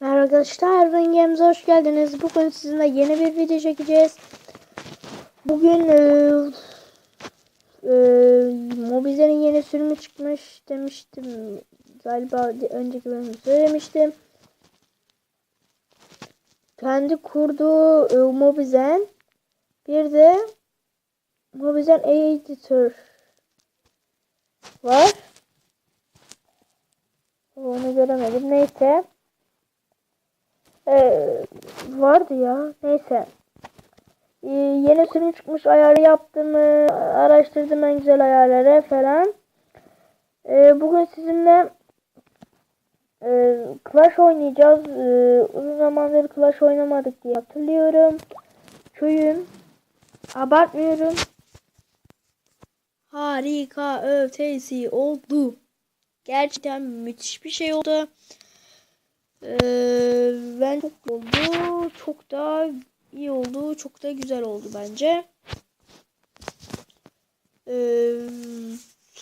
Merhaba arkadaşlar, ben Games'e hoş geldiniz. Bugün sizinle yeni bir video çekeceğiz. Bugün e, e, Mobizen'in yeni sürümü çıkmış demiştim. Galiba önceki bölümde söylemiştim. Kendi kurduğu e, Mobizen bir de Mobizen Editor var. Onu göremedim. Neyse. Ee, vardı ya. Neyse. Ee, yeni sürüm çıkmış ayarı yaptım. ee, araştırdım en güzel ayarları falan. Ee, bugün sizinle e, Clash oynayacağız. Ee, uzun zamandır Clash oynamadık diye hatırlıyorum. Köyüm. Abartmıyorum. Harika ötesi oldu. Gerçekten müthiş bir şey oldu. Ee, ben çok oldu. Çok da iyi oldu. Çok da güzel oldu bence. Ee,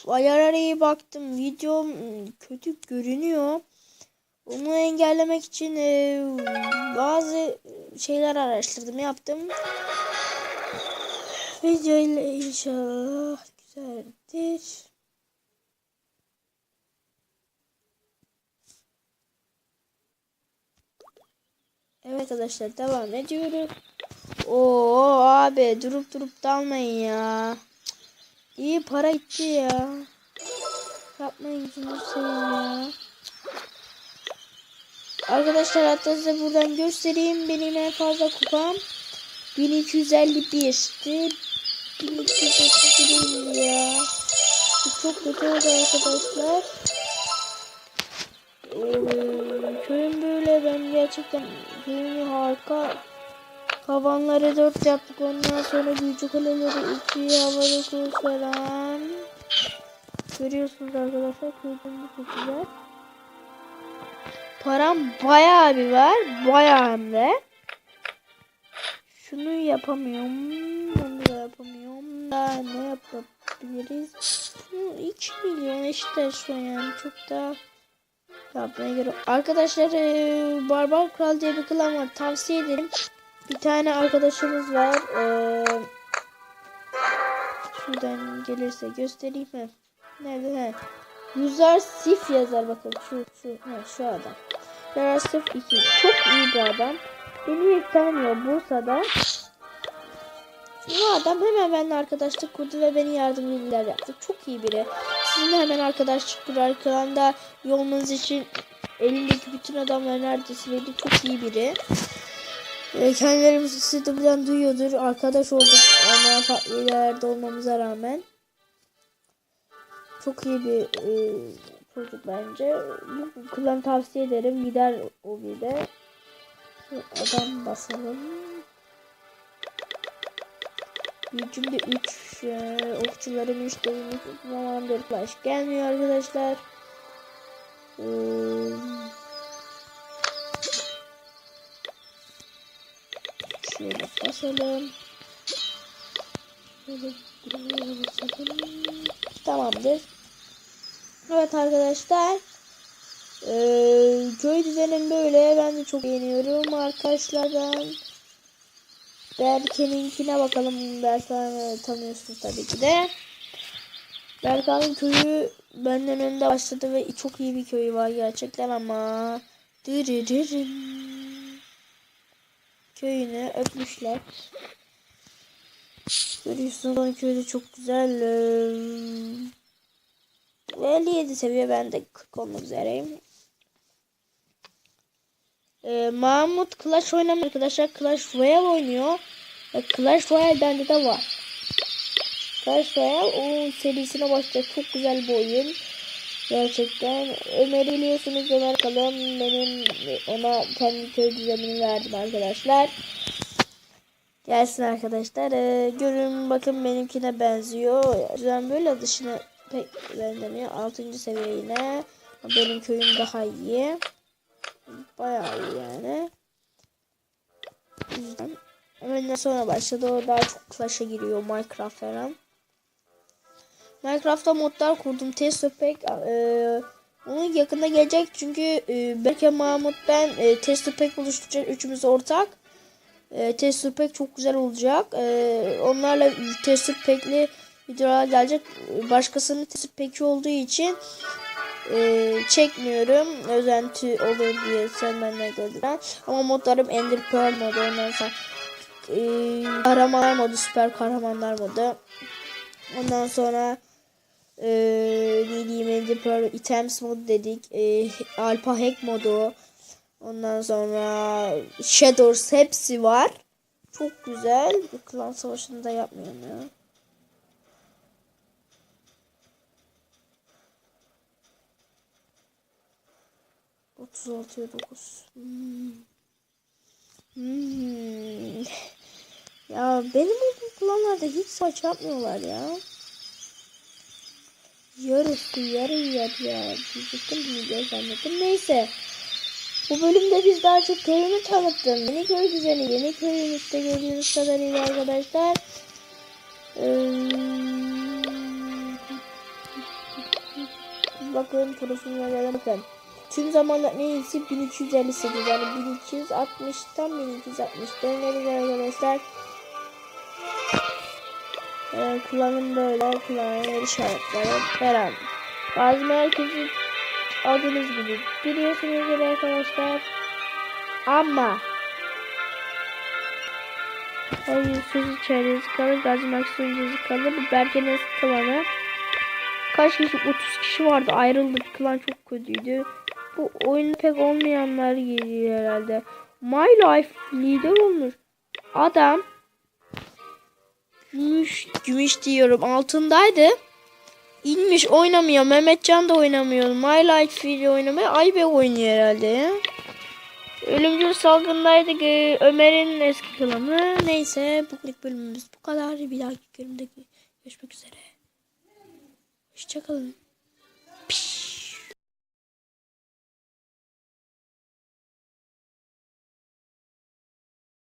ayarlara baktım. Videom kötü görünüyor. Onu engellemek için e, bazı şeyler araştırdım, yaptım. Video ile inşallah güzeldir. Evet arkadaşlar devam ediyoruz. Oo abi durup durup dalmayın ya. İyi para gitti ya. Yapmayın şunu seveyim ya. Arkadaşlar hatta size buradan göstereyim. Benim en fazla kupam 1251'ti. 1251 ya. Çok kötü oldu arkadaşlar. Ee, köyüm böyle ben gerçekten köyümü harika Havanları dört yaptık. Ondan sonra büyücü kaleleri iki havalı kul falan Görüyorsunuz arkadaşlar köyüm çok güzel Param bayağı bir var bayağı hem de. Şunu yapamıyorum Bunu da yapamıyorum. Daha ne yapabiliriz? 2 milyon işte şu an yani çok da yapmaya gerek Arkadaşlar eee, Barbar Kral diye bir klan var. Tavsiye ederim. Bir tane arkadaşımız var. Eee şuradan gelirse göstereyim mi? Nerede? He. Yüzer Sif yazar bakın. Şu şu he, şu adam. Yüzer Sif 2. Çok iyi bir adam. Beni ilk tanımıyor Bursa'da. Bu adam hemen benimle arkadaşlık kurdu ve beni yardımcılar yaptı. Çok iyi biri. Sizinle hemen arkadaşlık kurar. Klanda yolmanız için elindeki bütün adamlar neredeyse verdi. Çok iyi biri. E, kendilerimizi de buradan duyuyordur. Arkadaş olduk ama farklı yerlerde olmamıza rağmen. Çok iyi bir e, çocuk bence. Bu klanı tavsiye ederim. Gider o bir de. Adam basalım. Gücümde 3 okçularım 3 devimi zamandır flash gelmiyor arkadaşlar. Ee, şöyle basalım. Tamamdır. Evet arkadaşlar. Ee, köy düzenim böyle. Ben de çok beğeniyorum arkadaşlardan. Berke'ninkine bakalım. Berkan'ı tanıyorsunuz tabii ki de. Berkan'ın köyü benden önde başladı ve çok iyi bir köyü var gerçekten ama dırırırım. Köyünü öpmüşler. Görüyorsunuz onun köyü de çok güzel. Ee, 57 seviye ben de 40 olmak üzereyim. Ee, Mahmut Clash oynamıyor arkadaşlar. Clash Royale oynuyor. Ve Clash Royale bende de var. Clash Royale o serisine başlayacak. Çok güzel bir oyun. Gerçekten. Ömer'i biliyorsunuz Ömer Kalın. Benim ona kendi köy düzenini verdim arkadaşlar. Gelsin arkadaşlar. Ee, görün bakın benimkine benziyor. Ben böyle dışına pek benzemiyor. 6. seviye yine. Benim köyüm daha iyi. Bayağı iyi yani. O yüzden Hemen sonra başladı. O daha çok Clash'a giriyor. Minecraft falan. Minecraft'ta modlar kurdum. Test pek e, onun yakında gelecek çünkü e, Berke Mahmut ben e, test pek oluşturacak. Üçümüz ortak. E, test pek çok güzel olacak. E, onlarla test pekli videolar gelecek. Başkasının test peki olduğu için e, çekmiyorum. Özenti olur diye sen benden gördüler. Ama modlarım Ender Pearl modu. Ondan sonra e, kahramanlar modu, süper kahramanlar modu. Ondan sonra e, ne diyeyim Ender Pearl items modu dedik. E, Alpha Hack modu. Ondan sonra Shadows hepsi var. Çok güzel. Klan savaşını da yapmıyorum ya. Otuz altıya dokuz. Hmm. Hmm. Ya benim bu klanlarda hiç saç yapmıyorlar ya. Yarısı yarı yarı ya. Diyecektim bunu zannettim. Neyse. Bu bölümde biz daha çok köyümü tanıttım. Yeni köy düzeni, yeni köyümüzde gördüğünüz kadarıyla arkadaşlar. Ee, bakın profillere bakın. Tüm zamanlar en iyisi 1358 yani 1260'tan 1260 döneriz arkadaşlar. Ee, kullanım böyle kullanım işaretleri veren. Bazı merkezi aldığınız gibi biliyorsunuz arkadaşlar. Ama Hayır söz içeriz kalır Gazi Maximum kalır Berke'nin klanı Kaç kişi 30 kişi vardı ayrıldık klan çok kötüydü Bu oyun pek olmayanlar geliyor herhalde My Life lider olmuş Adam Gümüş, gümüş diyorum altındaydı İnmiş oynamıyor. Mehmetcan da oynamıyor. My Life Free oynamıyor. Aybe oynuyor herhalde ya. Ölümcül salgındaydı ki Ömer'in eski klanı. Neyse bugünlük bölümümüz bu kadar. Bir dahaki bölümde görüşmek üzere. Hoşçakalın. Piş.